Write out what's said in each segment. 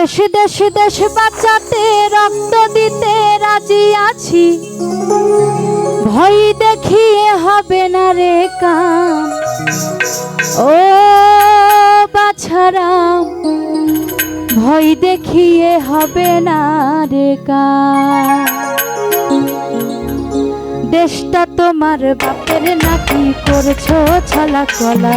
দেশ দেশ দেশ বাঁচাতে রক্ত দিতে রাজি আছি। ভয় দেখিয়ে হবে না রে কাম। ও বাছারাম, ভয় দেখিয়ে হবে না রে কাম। দেশটা তোমার বাপের নাকি করছ ছলা কলা?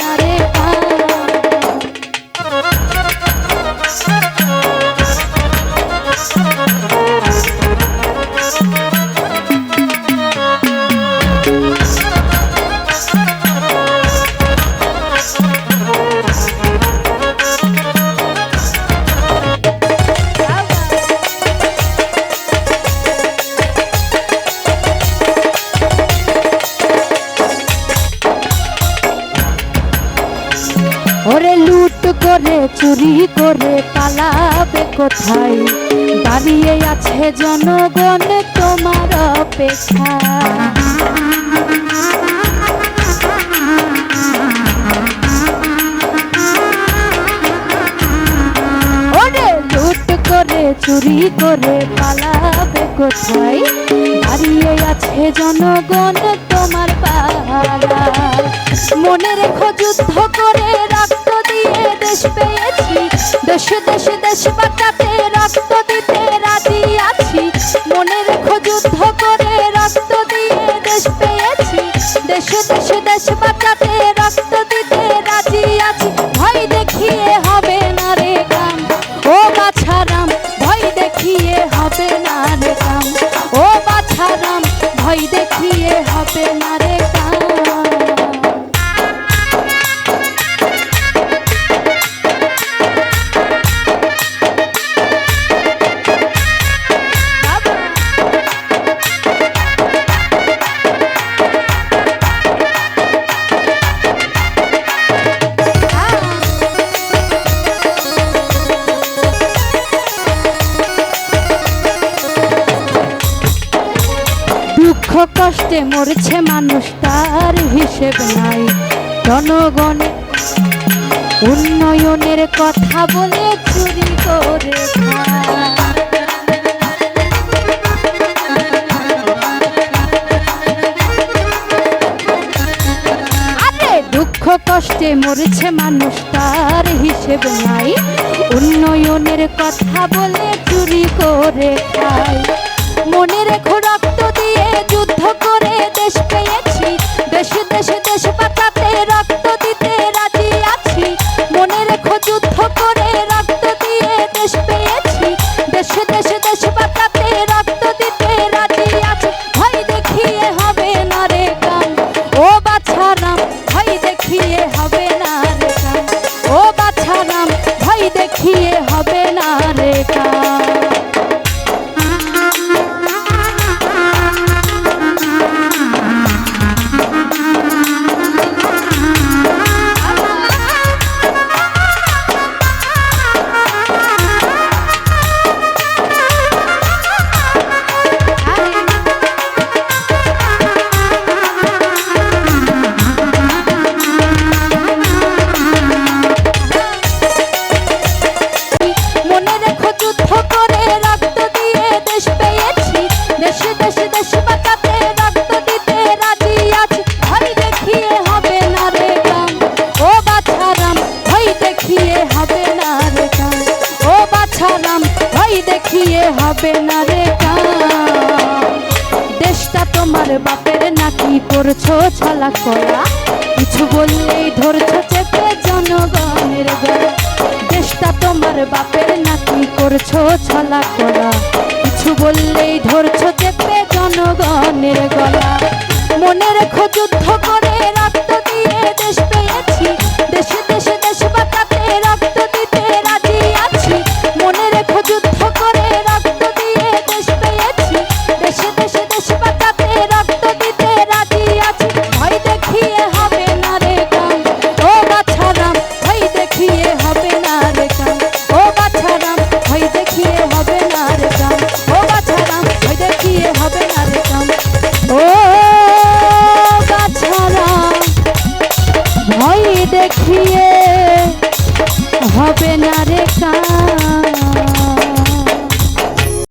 না রে চুরি করে পালাবে কোথায়? দাঁড়িয়ে আছে জনগণ তোমার অপেক্ষা। করে, চুরি করে পালাবে কোথায়? দাঁড়িয়ে আছে জনগণ তোমার পালা মনে রেখো যুদ্ধ করে দেশে দেশে, দেশ বাঁচাতে রক্ত দিতে রাজি আছি। মনে রেখো যুদ্ধ করে রক্ত দিয়ে দেশ পেয়েছি। দেশে দেশে, দেশ বাঁচাতে রক্ত দিতে রাজি আছি। ভয় দেখিয়ে হবে না রে কাম ও বাছারাম, ভয় দেখিয়ে হবে না রে কাম ও বাছারাম, ভয় দেখিয়ে হবে না কষ্টে মরছে মানুষ, তার হিসেব নাই। জনগণে উন্নয়নের কথা বলে চুরি করে দুঃখ কষ্টে মরছে মানুষ, তার হিসেব নাই। উন্নয়নের কথা বলে চুরি করে খায়। মনে রেখো যুদ্ধ করে দেশ পেয়েছি। দেশে দেশে, দেশ বাঁচাতে রক্ত দিতে রাজি আছি। মনে রেখো যুদ্ধ করে রক্ত দিয়ে দেশ পেয়েছি। দেশে দেশে, দেশ বাঁচাতে রক্ত দিতে রাজি আছি। ভয় দেখিয়ে হবে না রে কাম ও বাছারাম ভয় দেখিয়ে হবে না রে কাম ও বাছারাম ভয় দেখিয়ে হবে না রে দেশটা তোমার বাপের নাকি করছ ছলা কলা? কিছু বললেই ধরছো চেপে জনগণের গলা। দেশটা তোমার বাপের নাকি করছ ছলা কলা? কিছু বললেই ধরছো চেপে জনগণের গলা। মনে রেখো যুদ্ধ করে দেখিয়ে হবে না রে কাম